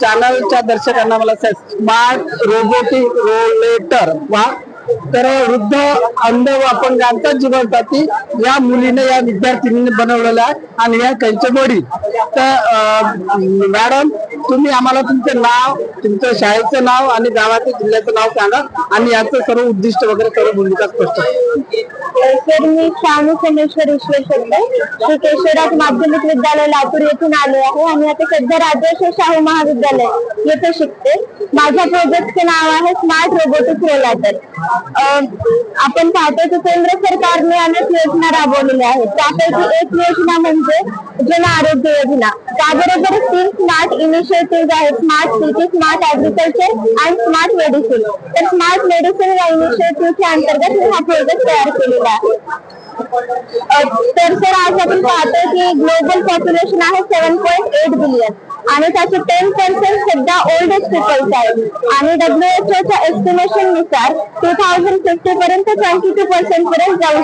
चॅनलच्या दर्शकांना मला smart robotic rollator वा? तर वृद्ध अंध व अपंगांच्या जीवनासाठी या मुलीने या विद्यार्थिनीने बनवलेला आहे आणि या त्यांचे वडील तर मॅडम तुम्ही आम्हाला तुमचं नाव तुमचं शाळेचं नाव आणि गावाचं जिल्ह्याचं नाव सांगा आणि याचं सर्व उद्दिष्ट वगैरे सर्व भूमिका स्पष्ट सर मी शानू सोमेश्वर ईश्वर श्री केशवराज माध्यमिक विद्यालय लातूर येथून आले आहे आणि आता सध्या राजर्षी शाहू महाविद्यालय येथे शिकते. माझ्या प्रोजेक्टचे नाव आहे स्मार्ट रोबोटिक रोलॅटर आपण पाहतो की केंद्र सरकारने अनेक योजना राबवलेल्या आहेत. त्यापैकी एक योजना म्हणजे जन आरोग्य योजना. त्याबरोबर तीन स्मार्ट इनिशिएटिव्ह आहेत. Smart city smart agriculture and smart medicine तर स्मार्ट मेडिसिन या इनिशिएटिव्हच्या अंतर्गत मी हा प्रोजेक्ट तयार केलेला आहे. तर सर आज आपण पाहतो की ग्लोबल पॉप्युलेशन आहे सेव्हन पॉईंट एट बिलियन आणि त्याचे टेन पर्सेंट सध्या ओल्ड एज पीपल्स आहेत आणि डब्ल्यूएचओच्या एस्टिमेशननुसार टू थाउजंड फिफ्टी पर्यंत ट्वेंटी टू पर्सेंट पर्यंत जाऊ